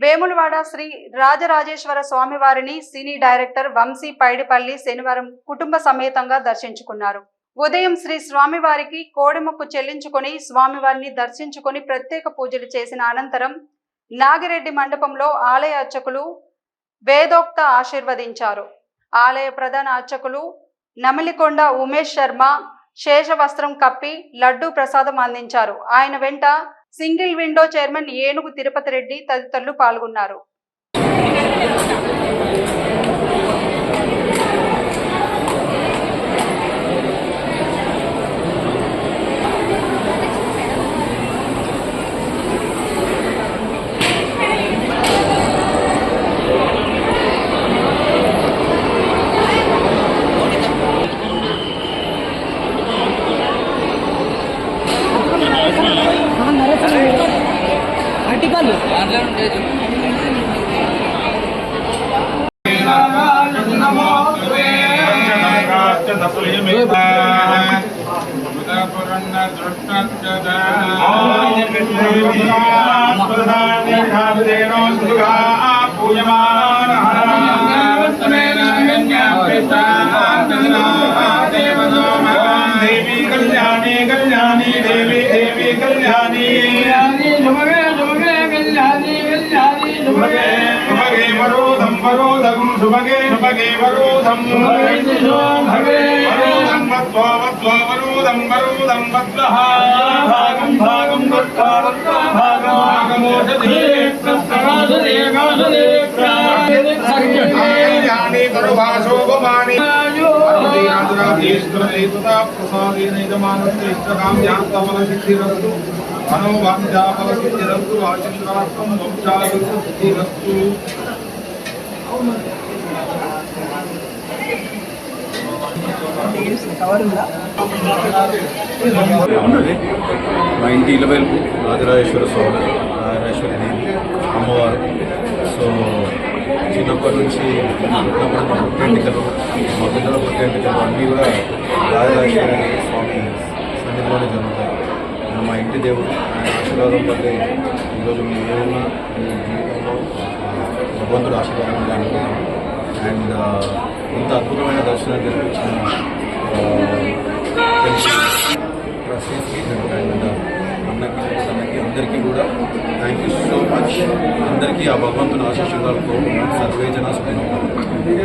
వేములవాడ శ్రీ రాజరాజేశ్వర స్వామివారిని సినీ డైరెక్టర్ వంశీ పైడిపల్లి శనివారం కుటుంబ సమేతంగా దర్శించుకున్నారు. ఉదయం శ్రీ స్వామివారికి కోడిముక్కు చెల్లించుకొని స్వామివారిని దర్శించుకొని ప్రత్యేక పూజలు చేసిన అనంతరం నాగిరెడ్డి మండపంలో ఆలయ అర్చకులు వేదోక్త ఆశీర్వదించారు. ఆలయ ప్రధాన అర్చకులు నమిలికొండ ఉమేష్ శర్మ శేషవస్త్రం కప్పి లడ్డూ ప్రసాదం అందించారు. ఆయన వెంట సింగిల్ విండో చైర్మన్ ఏనుగు తిరుపతి రెడ్డి తదితరులు పాల్గొన్నారు. అట్టిపల్లి దేవి కళ్యాణి కళ్యాణి దేవి దేవి కళ్యాణి. శుభగే శుభగే వరోధం వరోధం శుభగే శుభగే వరోధం వరోధం వత్వా వత్వా వరోధం వరోధం వత్వః భాగం భాగం భాగం భాగమోషధి కళ్యాణి వంశాభివృద్ధిరస్తు కవర్ ఉందా మా ఇంటి ఇలవేల్పు రాజరాజేశ్వర స్వామి రాజరాజేశ్వరి దేవి అమ్మవారు సో చిన్నప్పటి నుంచి పుట్టినప్పటి నుంచి పుట్టెంటికలు మా పిల్లల పుట్టెంటికలు అన్నీ కూడా రాజరాజేశ్వరి స్వామి సన్నిధిలోనే జరుగుతాయి. మా ఇంటి దేవుడు ఆయన ఆశీర్వాదం పడితే ఈరోజు మీ ఏమున్నా మీ జీవితంలో భగవంతుడు ఆశీర్వాదం అనుకుంటున్నాం అండ్ ఇంత అద్భుతమైన దర్శనం జరిపించిన అందరికీ ఆ భగవంతుని ఆశీస్సులతో సర్వే జన